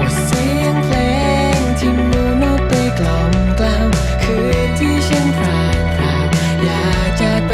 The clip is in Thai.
ว่าเสียงเพลงที่มูนกไปกล่อมกล่าวคืนที่ฉันพรางพรางอยากจะไป